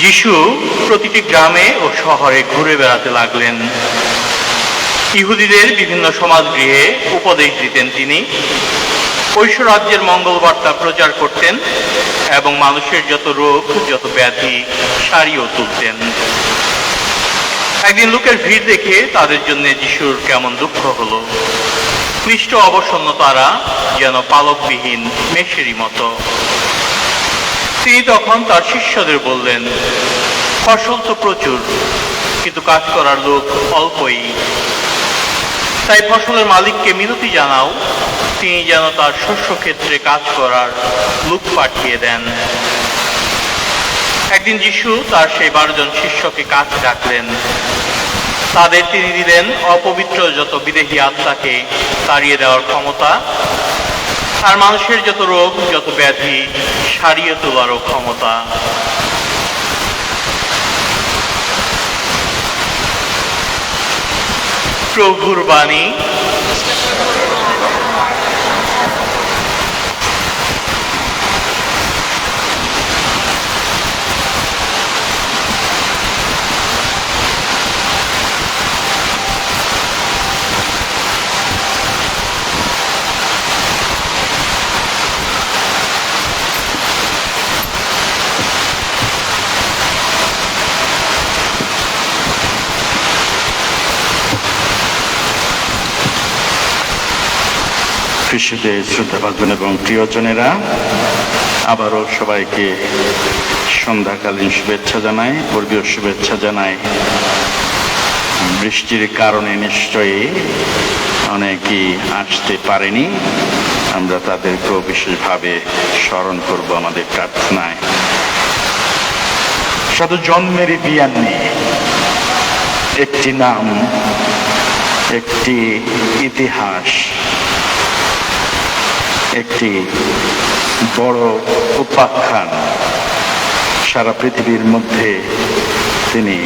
যিশু প্রতিটি গ্রামে ও শহরে ঘুরে বেড়াতে লাগলেন। ইহুদিদের বিভিন্ন সমাজগৃহে উপদেশ দিতেন তিনি। ঐশ্ব রাজ্যের মঙ্গল বার্তা প্রচার করতেন এবং মানুষের যত রোগ, যত ব্যাধি, সারিও তুলতেন। একদিন লোকের ভিড় দেখে তাদের জন্য যিশুর কেমন দুঃখ হলো। ক্লিষ্ট অবসন্ন তারা যেন পালকবিহীন মেষেরই মতো। তিনি তখন তার শিষ্যদের বললেন, ফসল তো প্রচুর, কিন্তু কাজ করার লোক অল্পই। তাই ফসলের মালিককে মিনতি জানাও, তিনি যেন তার শস্য ক্ষেত্রে কাজ করার লোক পাঠিয়ে দেন। একদিন যিশু তার সেই বারোজন শিষ্যকে কাছে ডাকলেন। তাদের তিনি দিলেন, অপবিত্র যত বিদেহী আত্মাকে তাড়িয়ে দেওয়ার ক্ষমতা আর মানুষের যত রোগ যত ব্যাধি সারিয়ে তোলারও ক্ষমতা। প্রভুর বাণী কৃষিতে শ্রদ্ধাভাজন এবং প্রিয়জনেরা, আবারও সবাইকে সন্ধ্যাকালীন শুভেচ্ছা জানাই পূর্বীয় শুভেচ্ছা জানাই। বৃষ্টির কারণে নিশ্চয়ই অনেকেই আসতে পারেনি। আমরা তাদেরকেও বিশেষভাবে স্মরণ করব আমাদের প্রার্থনায়। শুধু জন্মেরই বিয়ান নেই, একটি নাম, একটি ইতিহাস একটি বড় উপাখ্যান সারা পৃথিবীর মধ্যে তিনি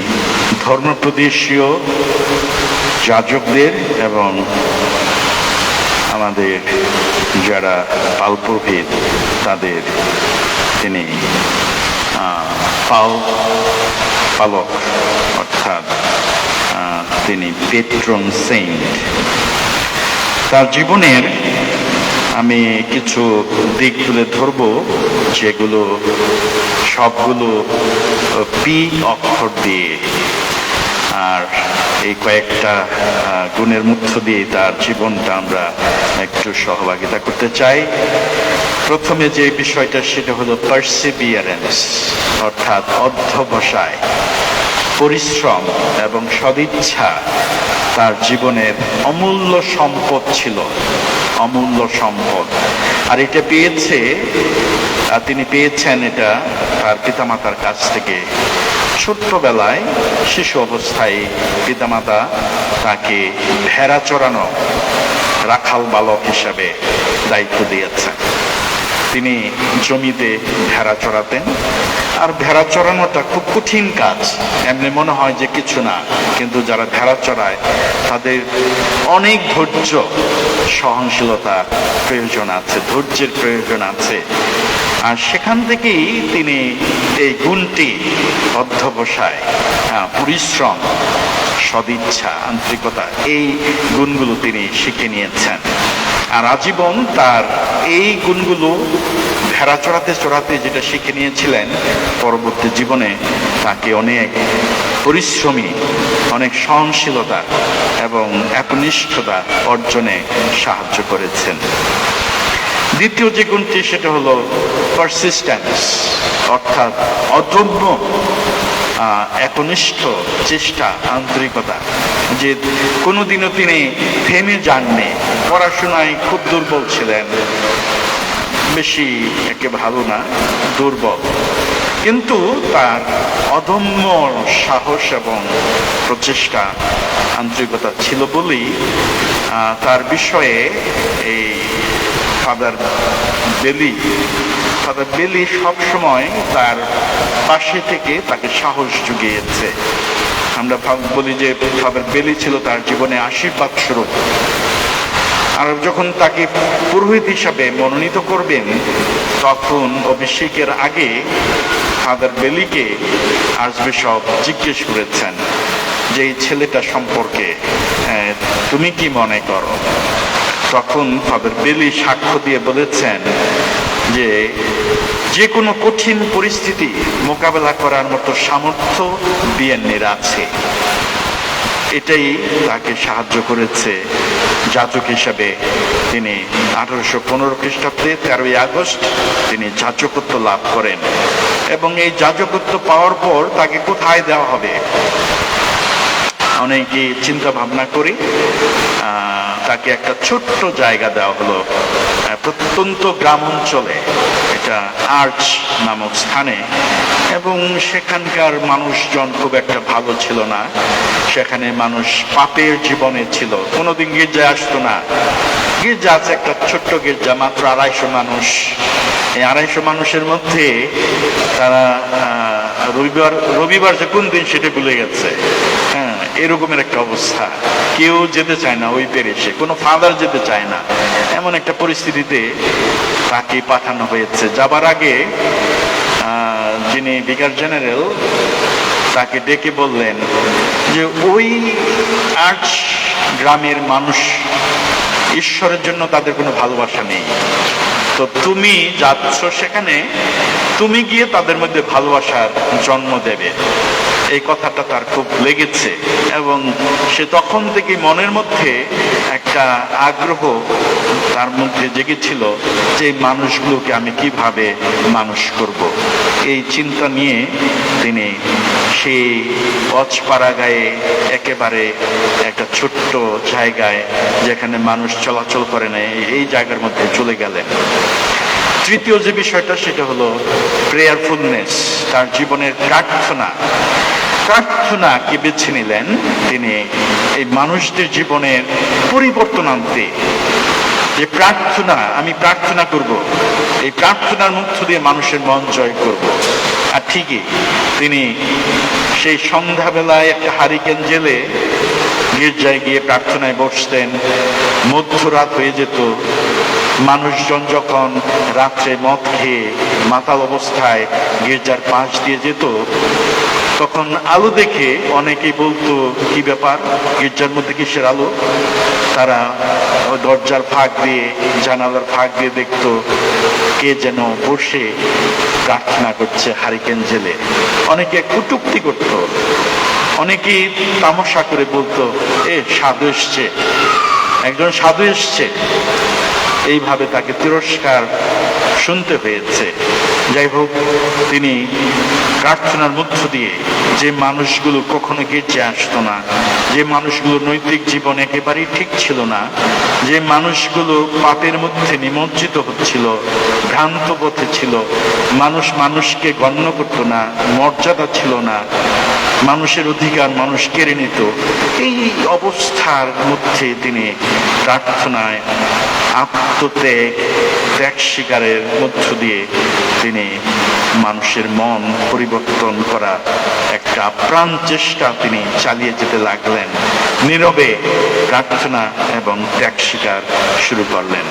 ধর্মপ্রদেশীয় যাজকদের এবং আমাদের যারা পালপ্রভেদ তাদের তিনি পাল পালক, অর্থাৎ তিনি পেট্রন সেন্ট তার জীবনের আমি কিছু দিক তুলে ধরব, যেগুলো সবগুলো পি অক্ষর দিয়ে। আর এই কয়েকটা গুণের মধ্য দিয়ে তার জীবনটা আমরা একটু সহভাগিতা করতে চাই। প্রথমে যে বিষয়টা, সেটা হলো পার্সিবিয়ারেন্স অর্থাৎ অধ্যবসায়, পরিশ্রম এবং সদিচ্ছা। তার জীবনের অমূল্য সম্পদ ছিল। অমূল্য সম্পদ। আর এটা পেয়েছে তিনি পেয়েছেন এটা তার পিতামাতার কাছ থেকে। ছোট্টবেলায় শিশু অবস্থায় পিতামাতা তাকে ভেড়া চড়ানো রাখাল বালক হিসাবে দায়িত্ব দিয়েছেন। তিনি জমিতে ভেড়া চড়াতেন। আর ভেড়া চড়ানোটা খুব কঠিন কাজ। এমনি মনে হয় যে কিছু না কিন্তু যারা ভেড়া চড়ায় তাদের অনেক ধৈর্য সহনশীলতা প্রয়োজন আছে ধৈর্যের প্রয়োজন আছে। আর সেখান থেকেই তিনি এই গুণটি অধ্যবসায় আহ, পরিশ্রম সদিচ্ছা আন্তরিকতা এই গুণগুলো তিনি শিখে নিয়েছেন। আর আজীবন তার এই গুণগুলো ভেড়া চড়াতে চড়াতে যেটা শিখে নিয়েছিলেন, পরবর্তী জীবনে তাকে অনেক পরিশ্রমী, অনেক সহনশীলতা এবং একনিষ্ঠতা অর্জনে সাহায্য করেছেন। দ্বিতীয় যে গুণটি সেটা হলো পারসিস্ট্যান্স অর্থাৎ অদম্য একনিষ্ঠ চেষ্টা, আন্তরিকতা, যে কোনোদিনও তিনি থেমে যাননি। পড়াশোনায় খুব দুর্বল ছিলেন। বেশি একে ভালো না, দুর্বল। কিন্তু তার অদম্য সাহস এবং প্রচেষ্টা, আন্তরিকতা ছিল বলেই তার বিষয়ে এই ফাদার বেলি ফাদার বেলি সবসময় তার পাশে থেকে তাকে সাহস জুগিয়েছে। আমরা ভাব- বলি যে ফাদার বেলি ছিল তার জীবনে আশীর্বাদ স্বরূপ। আর যখন তাকে পুরোহিত হিসাবে মনোনীত করবেন, তখন অভিষেকের আগে ফাদার বেলিকে আসবে সব জিজ্ঞেস করেছেন যে, এই ছেলেটা সম্পর্কে তুমি কি মনে করো? তখন ফাদার বেলি সাক্ষ্য দিয়ে বলেছেন যে যে কোনো কঠিন পরিস্থিতি মোকাবেলা করার মতো সামর্থ্য বিএনএর আছে। এটাই তাকে সাহায্য করেছে যাচক হিসাবে। তিনি আঠারোশো পনেরো খ্রিস্টাব্দে তেরোই আগস্ট তিনি যাচকত্ব লাভ করেন এবং এই যাজকত্ব পাওয়ার পর তাকে কোথায় দেওয়া হবে? অনেকে চিন্তা ভাবনা করি। তাকে একটা ছোট্ট জায়গা দেওয়া হলো প্রত্যন্ত গ্রাম অঞ্চলে এটা আর্চ নামক স্থানে। এবং সেখানকার মানুষজন খুব একটা ভালো ছিল না। সেখানে মানুষ পাপের জীবনে ছিল। কোনোদিন গির্জায় আসতো না। গির্জা আছে একটা ছোট্ট গির্জা, মাত্র আড়াইশো মানুষ। এই আড়াইশো মানুষের মধ্যে তারা রবিবার রবিবার যে কোন দিন সেটা ভুলে গেছে। এরকমের একটা অবস্থা। কেউ যেতে চায় না ওই পেরেছে কোনো ফাদার যেতে চায় না। এমন একটা পরিস্থিতিতে তাকে পাঠানো হয়েছে। যাবার আগে যিনি বিকার জেনারেল তাকে ডেকে বললেন যে, ওই আর্চ গ্রামের মানুষ, ঈশ্বরের জন্য তাদের কোনো ভালোবাসা নেই। তো তুমি যাচ্ছ সেখানে, তুমি গিয়ে তাদের মধ্যে ভালোবাসার জন্ম দেবে। এই কথাটা তার খুব লেগেছে। এবং সে তখন থেকে মনের মধ্যে একটা আগ্রহ তার মধ্যে জেগেছিল যে মানুষগুলোকে আমি কীভাবে মানুষ করব। এই চিন্তা নিয়ে তিনি সেই অচপাড়া গায়ে একেবারে একটা ছোট্ট জায়গায় যেখানে মানুষ চলাচল করে না এই জায়গার মধ্যে চলে গেলেন। তৃতীয় যে বিষয়টা, সেটা হলো প্রেয়ারফুলনেস তার জীবনের প্রার্থনা। প্রার্থনাকে বেছে নিলেন? তিনি এই মানুষদের জীবনের পরিবর্তন আনতে যে প্রার্থনা, আমি প্রার্থনা করব, এই প্রার্থনার মধ্য দিয়ে মানুষের মন জয় করব। আর ঠিকই, তিনি সেই সন্ধ্যাবেলায় একটা হারিকেন জেলে গির্জায় গিয়ে প্রার্থনায় বসতেন। মধ্যরাত হয়ে যেত। মানুষজন যখন রাত্রে মদ খেয়ে মাতাল অবস্থায় গির্জার পাশ দিয়ে যেত তখন আলো দেখে অনেকেই বলতো, কি ব্যাপার? গির্জার মধ্যে কিসের আলো? তারা দরজার ফাঁক দিয়ে, জানালার ফাঁক দিয়ে দেখতো, কে যেন বসে প্রার্থনা করছে হারিকেন জেলে। অনেকে কুটুক্তি করত। অনেকেই তামাশা করে বলতো, এ, সাধু এসছে। একজন সাধু এসছে। এইভাবে তাকে তিরস্কার শুনতে হয়েছে। যাই হোক, তিনি প্রার্থনার মধ্য দিয়ে যে মানুষগুলো কখনো গির্জে আসতো না, যে মানুষগুলো নৈতিক জীবন একেবারেই ঠিক ছিল না, যে মানুষগুলো পাপের মধ্যে নিমজ্জিত হচ্ছিল, ভ্রান্ত পথে ছিল, মানুষ মানুষকে গণ্য করতো না, মর্যাদা ছিল না, মানুষের অধিকার মানুষ কেড়ে নিত, এই অবস্থার মধ্যে তিনি প্রার্থনায় আত্মত্যাগ ত্যাগ শিকারের মধ্য দিয়ে তিনি মানুষের মন পরিবর্তন করা একটা প্রাণ চেষ্টা তিনি চালিয়ে যেতে লাগলেন। নীরবে প্রার্থনা এবং ত্যাগ শিকার শুরু করলেন।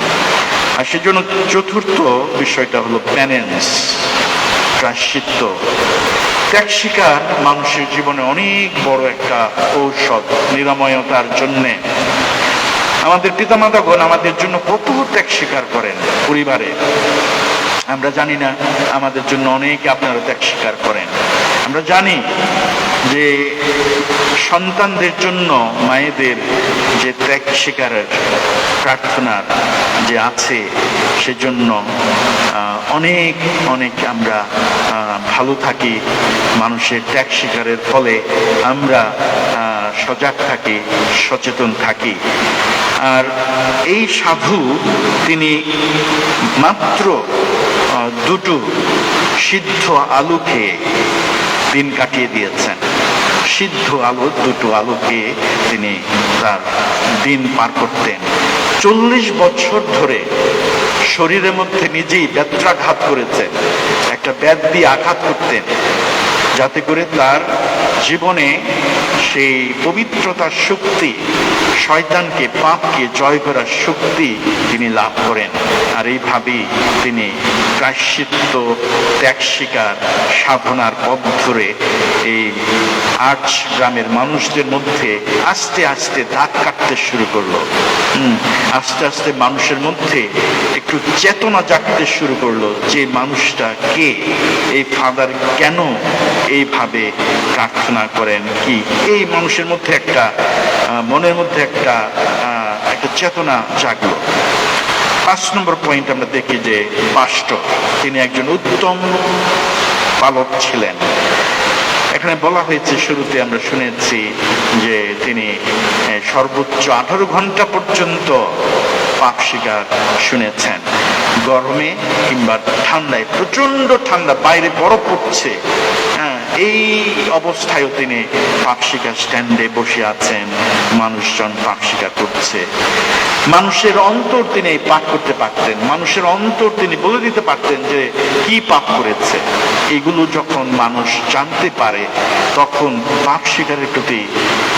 আর সেজন্য চতুর্থ বিষয়টা হলো প্যানেন্স প্রাশ্চিত্য ত্যাগ শিকার মানুষের জীবনে অনেক বড় একটা ঔষধ নিরাময়তার জন্যে। আমাদের পিতামাতাগণ আমাদের জন্য কত ত্যাগ স্বীকার করেন পরিবারে। আমরা জানি না আমাদের জন্য অনেকে আপনারা ত্যাগ স্বীকার করেন। আমরা জানি যে সন্তানদের জন্য মায়েদের যে ত্যাগ স্বীকারের প্রার্থনার যে আছে, সেজন্য অনেক অনেক আমরা ভালো থাকি। মানুষের ত্যাগ স্বীকারের ফলে আমরা সজাগ থাকি, সচেতন থাকি। আর এই সাধু, তিনি মাত্র দুটো সিদ্ধ আলু খেয়ে দিন কাটিয়ে দিয়েছেন। সিদ্ধ আলু, দুটো আলু খেয়ে তিনি তার দিন পার করতেন। চল্লিশ বছর ধরে শরীরের মধ্যে নিজেই ব্যত্রাঘাত করেছেন। একটা ব্যাধ দিয়ে আঘাত করতেন, যাতে করে তার জীবনে সেই পবিত্রতার শক্তি, শয়তানকে, পাপকে, জয় করার শক্তি তিনি লাভ করেন। আর এইভাবেই তিনি প্রায়শ্চিত্ত, ত্যাগ শিকার, সাধনার পথ ধরে এই আর্চ গ্রামের মানুষদের মধ্যে আস্তে আস্তে দাগ কাটতে শুরু করল। আস্তে আস্তে মানুষের মধ্যে একটু চেতনা জাগতে শুরু করল যে মানুষটা কে, এই ফাদার কেন এইভাবে প্রার্থনা করেন কি? এই মানুষের মধ্যে একটা মনের মধ্যে একটা একটা চেতনা জাগলো। পাঁচ নম্বর পয়েন্ট আমরা দেখি যে পাষ্ট তিনি একজন উত্তম পালক ছিলেন। এখানে বলা হয়েছে, শুরুতে আমরা শুনেছি যে তিনি সর্বোচ্চ আঠারো ঘণ্টা পর্যন্ত পাপ শিকার শুনেছেন। গরমে কিংবা ঠান্ডায় প্রচণ্ড ঠান্ডা, বাইরে বরফ পড়ছে। এই অবস্থায়ও তিনি স্বীকার স্ট্যান্ডে বসে আছেন। মানুষজন স্বীকার করছে। মানুষের অন্তর তিনি পাপ করতে পারতেন। মানুষের অন্তর তিনি বলে দিতে পারতেন যে, কি পাপ করেছে? এগুলো যখন মানুষ জানতে পারে, তখন পাপ শিকারের প্রতি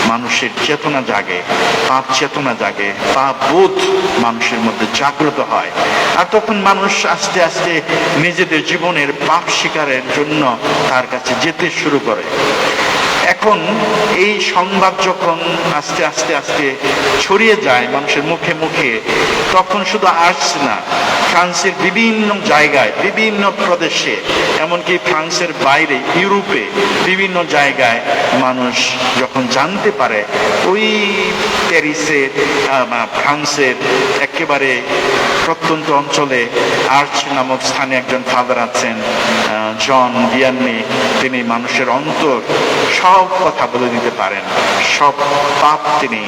মানুষের চেতনা জাগে, পাপ চেতনা জাগে, পাপ বোধ মানুষের মধ্যে জাগ্রত হয়। আর তখন মানুষ আস্তে আস্তে নিজেদের জীবনের পাপ শিকারের জন্য তার কাছে যেতে শুরু করে। এখন এই সংবাদ যখন আস্তে আস্তে আস্তে ছড়িয়ে যায় মানুষের মুখে মুখে, তখন শুধু আর্টস না, ফ্রান্সের বিভিন্ন জায়গায়, বিভিন্ন প্রদেশে, এমনকি ফ্রান্সের বাইরে, ইউরোপে বিভিন্ন জায়গায় মানুষ যখন জানতে পারে, ওই প্যারিসের ফ্রান্সের একেবারে প্রত্যন্ত অঞ্চলে আর্চ নামক স্থানে একজন ফাদার আছেন জন ডিয়ান্নি তিনি মানুষের অন্তর, সব কথা বলে দিতে পারেন, সব পাপ তিনি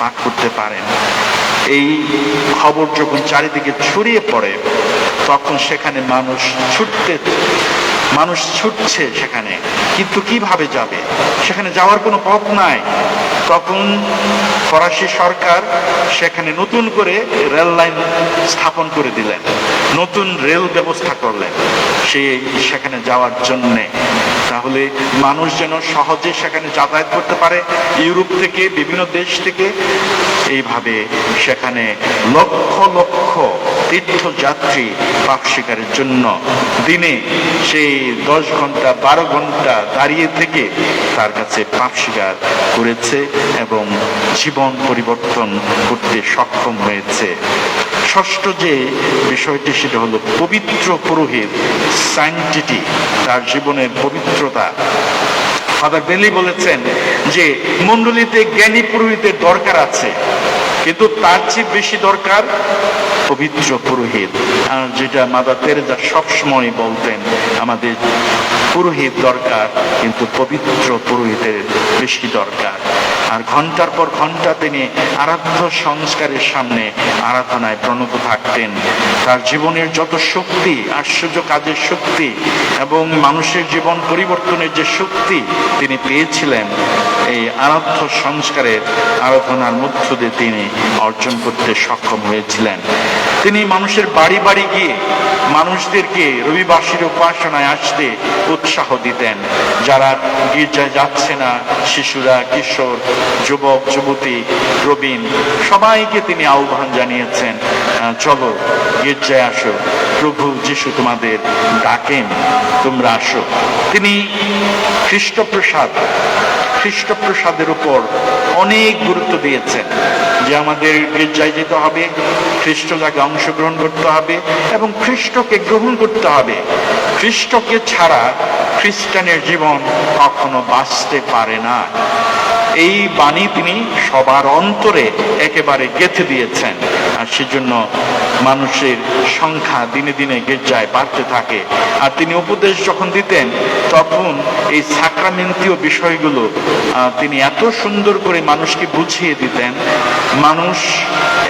পাঠ করতে পারেন। এই খবর যখন চারিদিকে ছড়িয়ে পড়ে, তখন সেখানে মানুষ ছুটতে মানুষ ছুটছে সেখানে, কিন্তু কীভাবে যাবে? সেখানে যাওয়ার কোনো পথ নাই। তখন ফরাসি সরকার সেখানে নতুন করে রেল লাইন স্থাপন করে দিলেন। নতুন রেল ব্যবস্থা করলেন সে সেখানে যাওয়ার জন্যে। তাহলে মানুষ যেন সহজে সেখানে যাতায়াত করতে পারে। ইউরোপ থেকে, বিভিন্ন দেশ থেকে। এইভাবে সেখানে লক্ষ লক্ষ তীর্থযাত্রী পাপ শিকারের জন্য। দিনে সেই দশ ঘণ্টা, বারো ঘণ্টা দাঁড়িয়ে থেকে তার কাছে পাপ শিকার করেছে এবং জীবন পরিবর্তন করতে সক্ষম হয়েছে। ষষ্ঠ যে বিষয়টি, সেটা হলো পবিত্র পুরোহিত সাইন্টিটি তার জীবনের পবিত্রতা। ফাদার বেলি বলেছেন যে, মণ্ডলীতে জ্ঞানী পুরোহিতের দরকার আছে। কিন্তু তার চেয়ে বেশি দরকার পবিত্র পুরোহিত। আর যেটা মাদার তেরেজা সবসময় বলতেন, আমাদের পুরোহিত দরকার, কিন্তু পবিত্র পুরোহিতের বেশি দরকার। আর ঘণ্টার পর ঘণ্টা তিনি আরাধ্য সংস্কারের সামনে আরাধনায় প্রণত থাকতেন। তার জীবনের যত শক্তি, আশ্চর্য কাজের শক্তি এবং মানুষের জীবন পরিবর্তনের যে শক্তি তিনি পেয়েছিলেন, এই আরাধ্য সংস্কারের আরাধনার মধ্য দিয়ে তিনি অর্জন করতে সক্ষম হয়েছিলেন। তিনি মানুষের বাড়ি বাড়ি গিয়ে মানুষদেরকে রবিবাসীর উপাসনায় আসতে উৎসাহ দিতেন। যারা গির্জায় যাচ্ছে না, শিশুরা, কিশোর, যুবক, যুবতী, প্রবীণ, সবাইকে তিনি আহ্বান জানিয়েছেন চলো গির্জায় আসো। প্রভু যিশু তোমাদের ডাকেন, তোমরা আসো। তিনি খ্রিস্টপ্রসাদ, খ্রিস্টপ্রসাদের উপর অনেক গুরুত্ব দিয়েছেন যে আমাদের গির্জায় যেতে হবে খ্রিস্টটাকে অংশগ্রহণ করতে হবে এবং খ্রিস্টকে গ্রহণ করতে হবে। খ্রিস্টকে ছাড়া খ্রিস্টানের জীবন কখনো বাঁচতে পারে না। এই বাণী তিনি সবার অন্তরে একেবারে গেঁথে দিয়েছেন, আর সেজন্য মানুষের সংখ্যা দিনে দিনে গির্জায় বাড়তে থাকে। আর তিনি উপদেশ যখন দিতেন, তখন এই সাক্রামেন্তীয় বিষয়গুলো তিনি এত সুন্দর করে মানুষকে বুঝিয়ে দিতেন। মানুষ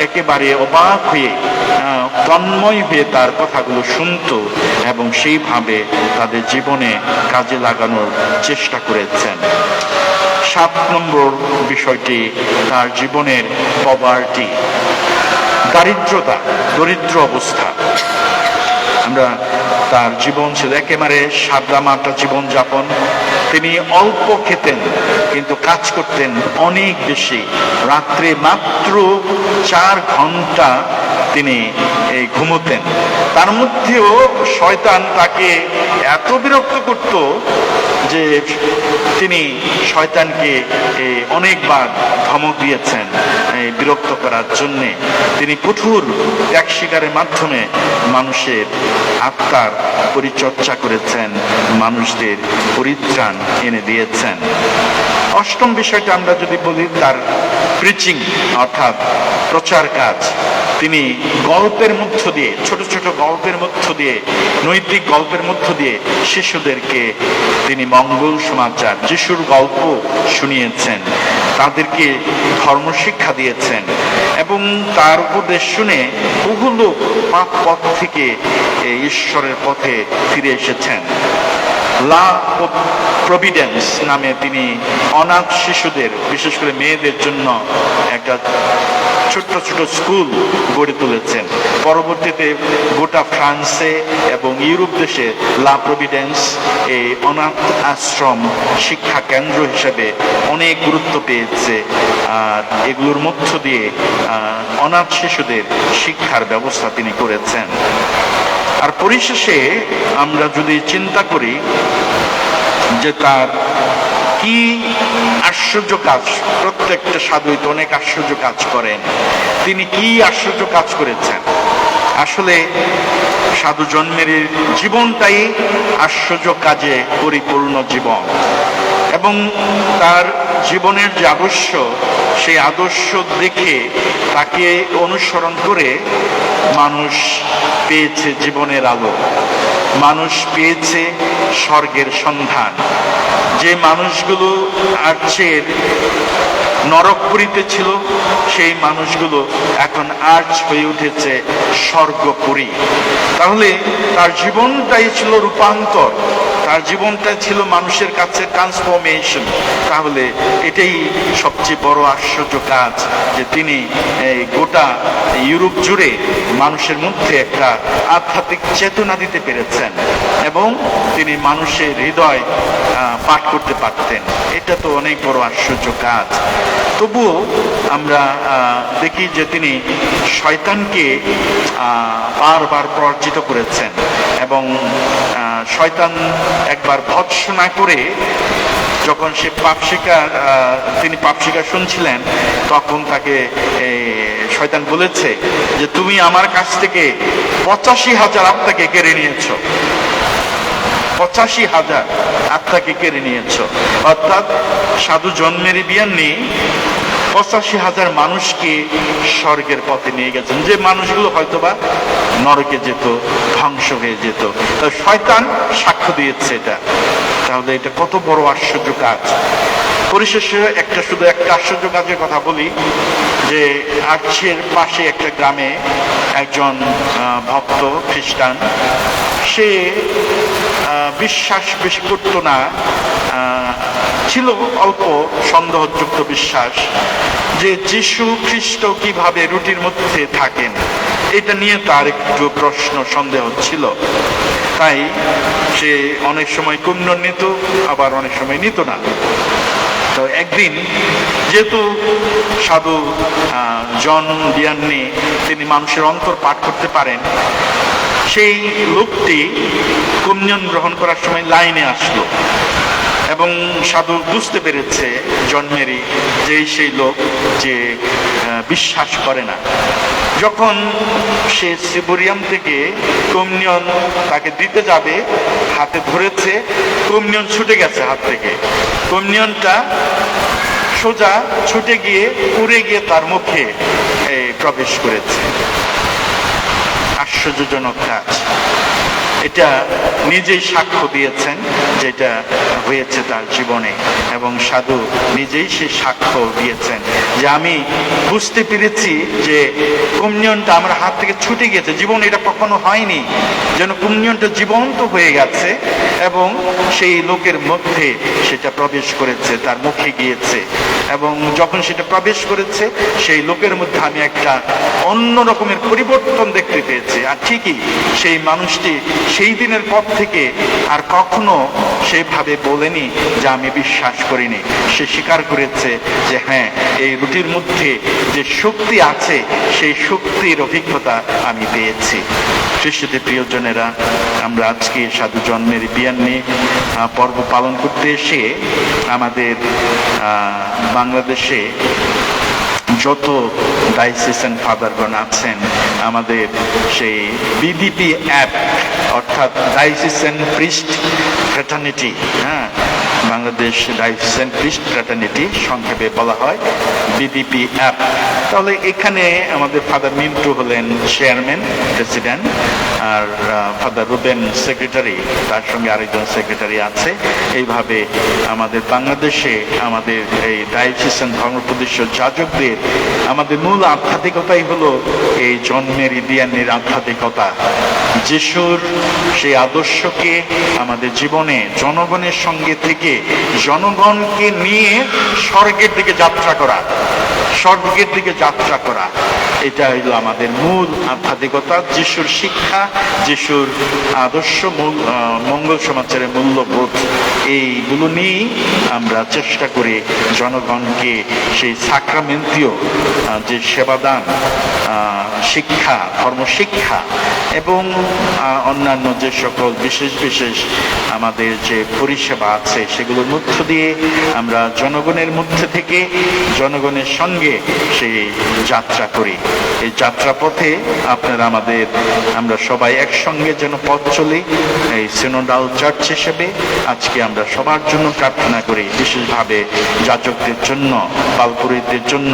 একেবারে অবাক হয়ে তন্ময় হয়ে তার কথাগুলো শুনতো এবং সেইভাবে তাদের জীবনে কাজে লাগানোর চেষ্টা করেছেন। সাত নম্বর বিষয়টি তার জীবনের পভার্টি দারিদ্রতা দরিদ্র অবস্থা। আমরা তার জীবন ছিল একেবারে সাদামাটা জীবনযাপন। তিনি অল্প খেতেন, কিন্তু কাজ করতেন অনেক বেশি। রাত্রে মাত্র চার ঘণ্টা তিনি এই ঘুমোতেন। তার মধ্যেও শয়তান তাকে এত বিরক্ত করত যে তিনি শয়তানকে অনেকবার ধমক দিয়েছেন বিরক্ত করার জন্যে। তিনি কঠোর ত্যাগ শিকারের মাধ্যমে মানুষের আত্মার পরিচর্যা করেছেন, মানুষদের পরিত্রাণ এনে দিয়েছেন। অষ্টম বিষয়টা আমরা যদি বলি, তার প্রিচিং অর্থাৎ প্রচার কাজ। তিনি গল্পের মধ্য দিয়ে, ছোট ছোট গল্পের মধ্য দিয়ে, নৈতিক গল্পের মধ্য দিয়ে শিশুদেরকে তিনি মঙ্গল সমাচার, যিশুর গল্প শুনিয়েছেন, তাদেরকে ধর্ম শিক্ষা দিয়েছেন এবং তার উপদেশ শুনে বহু লোক পাপ পথ থেকে ঈশ্বরের পথে ফিরে এসেছেন। লা প্রভিডেন্স নামে তিনি অনাথ শিশুদের, বিশেষ করে মেয়েদের জন্য একটা ছোট্ট ছোট স্কুল গড়ে তুলেছেন। পরবর্তীতে গোটা ফ্রান্সে এবং ইউরোপ দেশে লা প্রভিডেন্স এই অনাথ আশ্রম শিক্ষা কেন্দ্র হিসেবে অনেক গুরুত্ব পেয়েছে। আর এগুলোর মধ্য দিয়ে অনাথ শিশুদের শিক্ষার ব্যবস্থা তিনি করেছেন। আর পরিশেষে আমরা যদি চিন্তা করি যে তার কি আশ্চর্য কাজ, প্রত্যেকটা সাধুই তো অনেক আশ্চর্য কাজ করেন। তিনি কি আশ্চর্য কাজ করেছেন? আসলে সাধু জন্মের জীবনটাই আশ্চর্য কাজে পরিপূর্ণ জীবন। এবং তার জীবনের যে আদর্শ, সেই আদর্শ দেখে তাকে অনুসরণ করে মানুষ পেয়েছে জীবনের আলো। মানুষ পেয়েছে স্বর্গের সন্ধান। যে মানুষগুলো আর্চের নরকপুরীতে ছিল, সেই মানুষগুলো এখন আর্চ হয়ে উঠেছে স্বর্গপুরী। তাহলে তার জীবনটাই ছিল রূপান্তর। তার জীবনটাই ছিল মানুষের কাছে ট্রান্সফরমেশন তাহলে এটাই সবচেয়ে বড় আশ্চর্য কাজ যে তিনি এই গোটা ইউরোপ জুড়ে মানুষের মধ্যে একটা আধ্যাত্মিক চেতনা দিতে পেরেছেন এবং তিনি মানুষের হৃদয় পাঠ করতে পারতেন। এটা তো অনেক বড় আশ্চর্য কাজ। তবুও আমরা দেখি যে তিনি শয়তানকে বারবার পরাজিত করেছেন এবং শয়তান একবার ভৎসনা করে যখন সে পাপ আহ, তিনি পাপ স্বীকার শুনছিলেন তখন তাকে শয়তান বলেছে যে তুমি আমার কাছ থেকে পঁচাশি হাজার আত্মাকে কেড়ে নিয়েছো। পঁচাশি হাজার আত্মাকে কেড়ে নিয়েছ। অর্থাৎ সাধু জন্মের বিয়ান নেই পঁচাশি হাজার মানুষকে স্বর্গের পথে নিয়ে গেছেন। যে মানুষগুলো হয়তোবা নরকে যেত, ধ্বংস হয়ে যেত। শয়তান সাক্ষ্য দিয়েছে এটা। তাহলে এটা কত বড় আশ্চর্য কাজ। পরিশেষে একটা শুধু একটা আশ্চর্য কাজের কথা বলি, যে আর্চের পাশে একটা গ্রামে একজন ভক্ত খ্রিস্টান, সে বিশ্বাস বেশি করতো না ছিল অল্প সন্দেহযুক্ত বিশ্বাস যে যিশু খ্রিস্ট কীভাবে রুটির মধ্যে থাকেন, এটা নিয়ে তার একটু প্রশ্ন সন্দেহ ছিল। তাই সে অনেক সময় কুণ্ড নিত, আবার অনেক সময় নিত না। তো একদিন যেহেতু সাধু জন ডিয়ান্নি তিনি মানুষের অন্তর পাঠ করতে পারেন, সেই লোকটি কমিউনিয়ন গ্রহণ করার সময় লাইনে আসলো। এবং সাধু বুঝতে পেরেছে জন্মেরই যে সেই লোক যে বিশ্বাস করে না। যখন সে সিবুরিয়াম থেকে কমিউনিয়ন তাকে দিতে যাবে, হাতে ধরেছে কমিউনিয়ন ছুটে গেছে হাত থেকে। কমিউনিয়নটা সোজা ছুটে গিয়ে উড়ে গিয়ে তার মুখে প্রবেশ করেছে। আশ্চর্যজনক কাজ। এটা নিজেই সাক্ষ্য দিয়েছেন যেটা হয়েছে তার জীবনে এবং সাধু নিজেই সে সাক্ষ্য দিয়েছেন যে আমি বুঝতে পেরেছি যে কমিউনিয়নটা আমার হাত থেকে ছুটে গেছে জীবন এটা কখনো হয়নি। যেন কমিউনিয়নটা জীবন্ত হয়ে গেছে এবং সেই লোকের মধ্যে সেটা প্রবেশ করেছে, তার মুখে গিয়েছে এবং যখন সেটা প্রবেশ করেছে, সেই লোকের মধ্যে আমি একটা অন্য রকমের পরিবর্তন দেখতে পেয়েছি। আর ঠিকই সেই মানুষটি সেই দিনের পর থেকে আর কখনো সেভাবে বলেনি যে আমি বিশ্বাস করিনি। সে স্বীকার করেছে যে হ্যাঁ এই রুটির মধ্যে যে শক্তি আছে, সেই শক্তির অভিজ্ঞতা আমি পেয়েছি। শিশুদের প্রিয়জনেরা, আমরা আজকে সাধু জন্মের বিয়ান নিয়ে পর্ব পালন করতে এসে আমাদের বাংলাদেশে যত ডাইসিসেন ফাদারগণ আছেন, আমাদের সেই বিডিপি অ্যাপ অর্থাৎ ডাইসিসেন প্রিস্ট ফ্রেটার্নিটি হ্যাঁ বাংলাদেশ ডাইসিসেন প্রিস্ট ফ্রেটার্নিটি সংক্ষেপে বলা হয় বিডিপি অ্যাপ তাহলে এখানে আমাদের ফাদার মিন্টু হলেন চেয়ারম্যান প্রেসিডেন্ট আর ফাদার রুবেন সেক্রেটারি তার সঙ্গে আরেকজন সেক্রেটারি আছে। এইভাবে আমাদের বাংলাদেশে আমাদের এই ডাইসিসেন ধর্মপ্রদেশ যাজকদের আমাদের মূল আধ্যাত্মিকতাই হলো এই জন্মের ইদিয়ানের আধ্যাত্মিকতা। যিশুর সেই আদর্শকে আমাদের জীবনে জনগণের সঙ্গে থেকে জনগণকে নিয়ে স্বর্গের দিকে যাত্রা করা, স্বর্গের দিকে যাত্রা করা। এটা হইল আমাদের মূল আধ্যাত্মিকতা, যিশুর শিক্ষা, যিশুর আদর্শ মঙ্গল সমাচারের মূল্যবোধ। এইগুলো নিয়েই আমরা চেষ্টা করি জনগণকে সেই সাক্রামেন্তীয় যে সেবাদান শিক্ষা, ধর্মশিক্ষা এবং অন্যান্য যে সকল বিশেষ বিশেষ আমাদের যে পরিষেবা আছে, সেগুলোর মধ্য দিয়ে আমরা জনগণের মধ্যে থেকে জনগণের সঙ্গে সেই যাত্রা করি। এই যাত্রা পথে আপনারা আমাদের, আমরা সবাই একসঙ্গে যেন পথ চলি, এই সিনোডাল চার্চ হিসেবে আজকে আমরা সবার জন্য প্রার্থনা করি, বিশেষভাবে যাচকদের জন্য পালপুরীদের জন্য,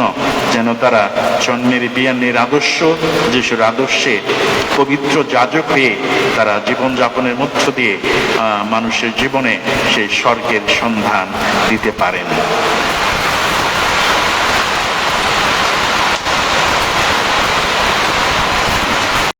যেন তারা জন্মের বিয়ানের আদর্শ, যিশুর আদর্শে পবিত্র যাজক হয়ে তারা জীবনযাপনের মধ্য দিয়ে মানুষের জীবনে সেই স্বর্গের সন্ধান দিতে পারেন।